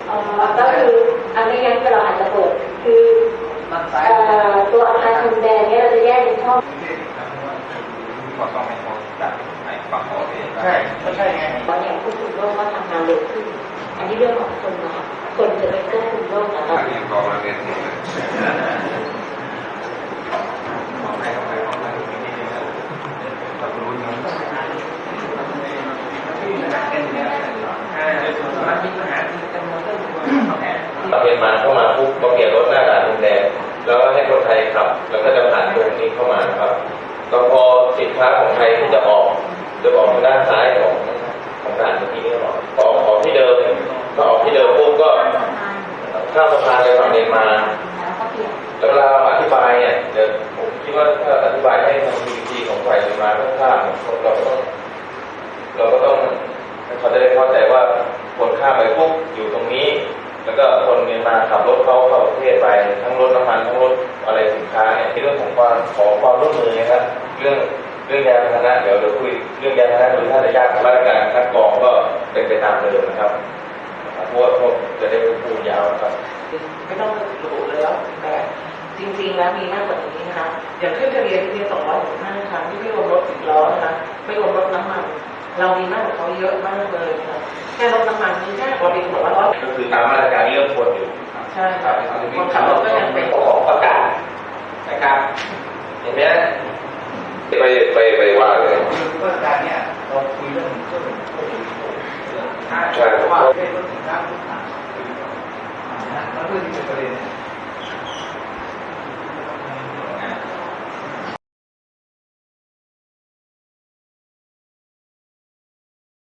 ก็คืออันไม่งั้นเราอาจจะเปิดคือมันซ้ายเอ่อตัวอาคารชุมแดงเนี่ยเราจะแยกเป็นช่องก็ต้องให้เขาจัดให้ฝั่งเขาเองใช่ก็ใช่ไงตอนนี้ควบคุมโรคก็ทำงานเร็วขึ้น อันนี้เรื่องของคนนะคะคนจะไปควบคุมโรคนะถ้าคะ เรียนกองมาเรียนเองของให้ของให้ของให้ที่นี่นะต้องรู้นะ มีปัญหาที่จำนวนเรื่องของแผนประเทศมาเข้ามาปุ๊บก็เปลี่ยนรถหน้าด่านดินแดงแล้วก็ให้คนไทยขับ แล้วก็จะผ่านตรงนี้เข้ามาครับก็พอสินค้าของไทยที่จะออกจะออกทางด้านซ้ายของของด่านเมื่อกี้นี่ก็ออกออกออกที่เดิมก็ออกที่เดิมปุ๊บก็ข้ามสะพานไปฝั่งเมียนมาแล้วเวลาอธิบายเนี่ยเดี๋ยวผมคิดว่าถ้าอธิบายให้ทางพีพีของฝ่ายเมียนมาต้องข้ามเราก็ต้องเราก็ต้องเขาจะได้เข้าใจว่า คนข้ามไปปุ๊บอยู่ตรงนี้ แล้วก็คนเมียนมาขับรถเข้าเข้าประเทศไปทั้งรถน้ำมันทั้งรถอะไรสินค้าเนี่ยในเรื่องของความขอความร่วมมือนะครับ เรื่องเรื่องยานพาหนะเดี๋ยวเดี๋ยวคุยเรื่องยานพาหนะโดยถ้านจะยากมาตรการคัดกรองก็เป็นไปตามเดิมนะครับเพราะว่าพวกจะได้พูดยาวครับไม่ต้องระบุเลยแล้วแต่จริงๆแล้วมีมากกว่านี้นะคะอย่างขึ้นทะเบียนที่มี265ครั้งที่ไม่รวมรถสิบล้อนะคะไม่รวมรถน้ำมัน เรามีมากกว่าเขาเยอะมากเลยค่ะแค่ลดน้ำมันนี่แค่บริบอกว่าร้อก็คือตามมาตรการเรื่องคนอยู่ใช่ครับคนขับรถก็ยังเป็นออกประกาศนะครับ เห็นไหมไปไปไปว่าเลยเรื่อการเนี่ยเราคุยเรื่องเรื่องใช่เพราะว่าเรื่องสินค้าต่างๆแล้วเรื่องที่เป็นประเด็น